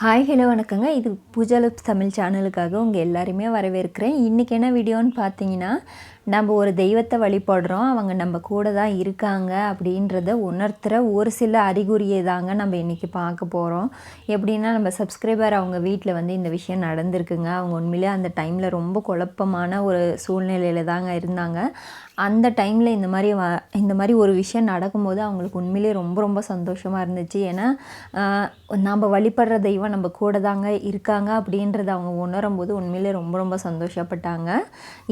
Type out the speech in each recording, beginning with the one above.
Hi hello வணக்கங்க. இது பூஜாலுப் தமிழ் சேனலுக்காக உங்கள் எல்லாருமே வரவேற்கிறேன். இன்றைக்கி என்ன வீடியோன்னு பார்த்தீங்கன்னா நம்ம ஒரு தெய்வத்தை வழிபடுறோம் அவங்க நம்ம கூட தான் இருக்காங்க அப்படின்றத உணர்த்துகிற ஒரு சில அறிகுறியை தாங்க நம்ம இன்றைக்கி பார்க்க போகிறோம் எப்படின்னா நம்ம சப்ஸ்கிரைபர் அவங்க வீட்டில் வந்து இந்த விஷயம் நடந்திருக்குங்க. அவங்க உண்மையிலே அந்த டைமில் ரொம்ப குழப்பமான ஒரு சூழ்நிலையில் தாங்க இருந்தாங்க. அந்த டைமில் இந்த மாதிரி வ இந்த மாதிரி ஒரு விஷயம் நடக்கும்போது அவங்களுக்கு உண்மையிலே ரொம்ப ரொம்ப சந்தோஷமாக இருந்துச்சு. ஏன்னா நம்ம வழிபடுற தெய்வம் நம்ம கூட தாங்க இருக்காங்க அப்படின்றத அவங்க உணரும் போது உண்மையிலே ரொம்ப ரொம்ப சந்தோஷப்பட்டாங்க.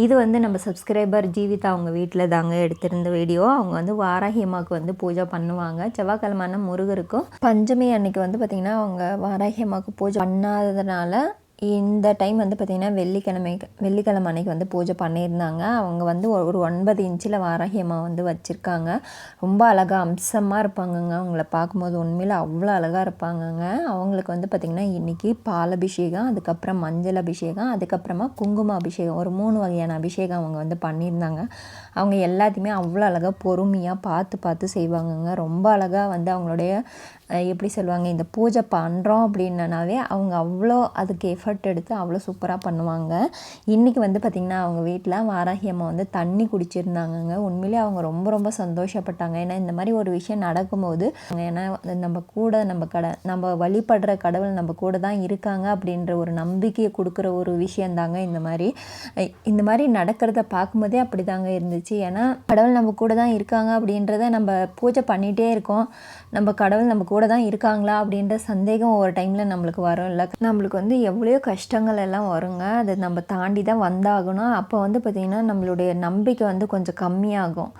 இது வந்து நம்ம சப்ஸ்கிரைபர் ஜீவிதா அவங்க வீட்டில் தாங்க எடுத்திருந்த வீடியோ அவங்க வந்து வாராகி அம்மாவுக்கு வந்து பூஜை பண்ணுவாங்க. செவ்வாய்க்கிழமான முருகருக்கும். பஞ்சமி அன்னைக்கு வந்து பார்த்திங்கன்னா அவங்க வாராகி அம்மாவுக்கு பூஜை பண்ணாததுனால இந்த டைம் வந்து பார்த்திங்கன்னா வெள்ளிக்கிழமை வெள்ளிக்கிழமை அன்னைக்கு வந்து பூஜை பண்ணியிருந்தாங்க. அவங்க வந்து ஒரு ஒன்பது இன்ச்சில் வாராகி அம்மா வந்து வச்சுருக்காங்க. ரொம்ப அழகாக அம்சமாக இருப்பாங்கங்க. அவங்கள பார்க்கும்போது உண்மையில் அவ்வளோ அழகாக இருப்பாங்கங்க. அவங்களுக்கு வந்து பார்த்திங்கன்னா இன்றைக்கி பால் அபிஷேகம் அதுக்கப்புறம் மஞ்சள் அபிஷேகம் அதுக்கப்புறமா குங்கும அபிஷேகம் ஒரு மூணு வகையான அபிஷேகம் அவங்க வந்து பண்ணியிருந்தாங்க. அவங்க எல்லாத்தையுமே அவ்வளோ அழகாக பொறுமையாக பார்த்து பார்த்து செய்வாங்கங்க. ரொம்ப அழகாக வந்து அவங்களுடைய எப்படி சொல்லுவாங்க இந்த பூஜை பண்ணுறோம் அப்படின்னனாவே அவங்க அவ்வளோ அதுக்கு எஃபர்ட் எடுத்து அவ்வளோ சூப்பராக பண்ணுவாங்க. இன்றைக்கி வந்து பார்த்திங்கன்னா அவங்க வீட்டில் வாராகி அம்மா வந்து தண்ணி குடிச்சிருந்தாங்கங்க. உண்மையிலே அவங்க ரொம்ப ரொம்ப சந்தோஷப்பட்டாங்க. ஏன்னா இந்த மாதிரி ஒரு விஷயம் நடக்கும்போது ஏன்னா நம்ம கூட நம்ம கடை நம்ம வழிபடுற கடவுள் நம்ம கூட தான் இருக்காங்க அப்படின்ற ஒரு நம்பிக்கையை கொடுக்குற ஒரு விஷயந்தாங்க இந்த மாதிரி. இந்த மாதிரி நடக்கிறத பார்க்கும்போதே அப்படி தாங்க இருந்துச்சு. ஏன்னா கடவுள் நம்ம கூட தான் இருக்காங்க அப்படின்றத நம்ம பூஜை பண்ணிகிட்டே இருக்கோம். நம்ம கடவுள் நம்ம கூட தான் இருக்காங்களா அப்படின்ற சந்தேகம் ஒரு டைமில் நம்மளுக்கு வரும் இல்லை. நம்மளுக்கு வந்து எவ்வளோ கஷ்டங்கள் எல்லாம் வருங்க. அதை நம்ம தாண்டி தான் வந்தாகணும். அப்போ வந்து பார்த்திங்கன்னா நம்மளுடைய நம்பிக்கை வந்து கொஞ்சம் கம்மியாகும்.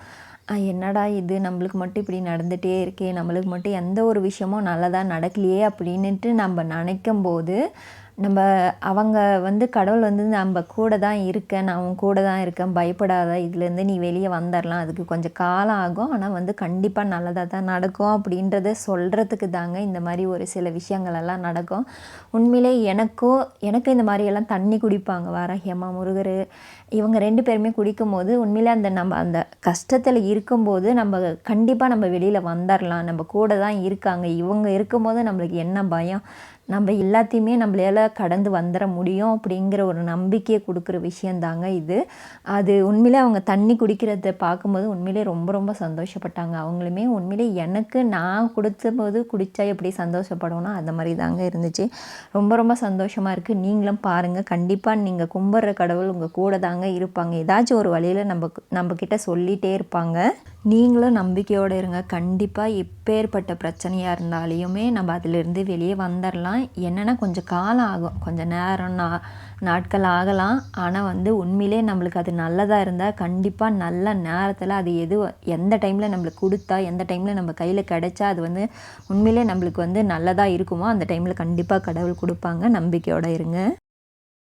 என்னடா இது? நம்மளுக்கு மட்டும் இப்படி நடந்துகிட்டே இருக்கே. நம்மளுக்கு மட்டும் எந்த ஒரு விஷயமும் நல்லதாக நடக்கலையே அப்படின்ட்டு நம்ம நினைக்கும் போது நம்ம அவங்க வந்து கடவுள் வந்து நம்ம கூட தான் இருக்கேன் நான் உன் கூட தான் இருக்கேன் பயப்படாத இதுலேருந்து நீ வெளியே வந்துடலாம் அதுக்கு கொஞ்சம் காலம் ஆகும். ஆனால் வந்து கண்டிப்பாக நல்லதாக தான் நடக்கும் அப்படின்றத சொல்கிறதுக்கு தாங்க இந்த மாதிரி ஒரு சில விஷயங்களெல்லாம் நடக்கும். உண்மையிலே எனக்கும் எனக்கு இந்த மாதிரியெல்லாம் தண்ணி குடிப்பாங்க. வாராகியம்மா முருகர் இவங்க ரெண்டு பேருமே குடிக்கும் போது உண்மையிலே அந்த நம்ம அந்த கஷ்டத்தில் இருக்கும்போது நம்ம கண்டிப்பாக நம்ம வெளியில் வந்துடலாம் நம்ம கூட தான் இருக்காங்க. இவங்க இருக்கும்போது நம்மளுக்கு என்ன பயம்? நம்ம எல்லாத்தையுமே நம்மளால கடந்து வந்துட முடியும் அப்படிங்கிற ஒரு நம்பிக்கையை கொடுக்குற விஷயந்தாங்க இது. அது உண்மையிலே அவங்க தண்ணி குடிக்கிறத பார்க்கும்போது உண்மையிலே ரொம்ப ரொம்ப சந்தோஷப்பட்டாங்க. அவங்களுமே உண்மையிலே எனக்கு நான் கொடுத்த போது குடித்தா எப்படி சந்தோஷப்படணும் அந்த மாதிரி தாங்க இருந்துச்சு. ரொம்ப ரொம்ப சந்தோஷமாக இருக்குது நீங்களும் பாருங்கள் கண்டிப்பாக நீங்கள் கும்பிட்ற கடவுள் உங்கள் கூட தாங்க இருப்பாங்க. ஏதாச்சும் ஒரு வழியில் நம்ம நம்மக்கிட்ட சொல்லிகிட்டே இருப்பாங்க. நீங்களும் நம்பிக்கையோடு இருங்க. கண்டிப்பாக எப்பேற்பட்ட பிரச்சனையாக இருந்தாலையுமே நம்ம அதிலிருந்து வெளியே வந்துடலாம் என்னென்னா கொஞ்சம் காலம் ஆகும். கொஞ்சம் நேரம் நா நாட்கள் ஆகலாம். ஆனால் வந்து உண்மையிலே நம்மளுக்கு அது நல்லதாக இருந்தால் கண்டிப்பாக நல்ல நேரத்தில் அது எது எந்த டைமில் நம்மளுக்கு கொடுத்தா எந்த டைமில் நம்ம கையில் கிடைச்சா அது வந்து உண்மையிலே நம்மளுக்கு வந்து நல்லதாக இருக்குமோ அந்த டைமில் கண்டிப்பாக கடவுள் கொடுப்பாங்க. நம்பிக்கையோடு இருங்க.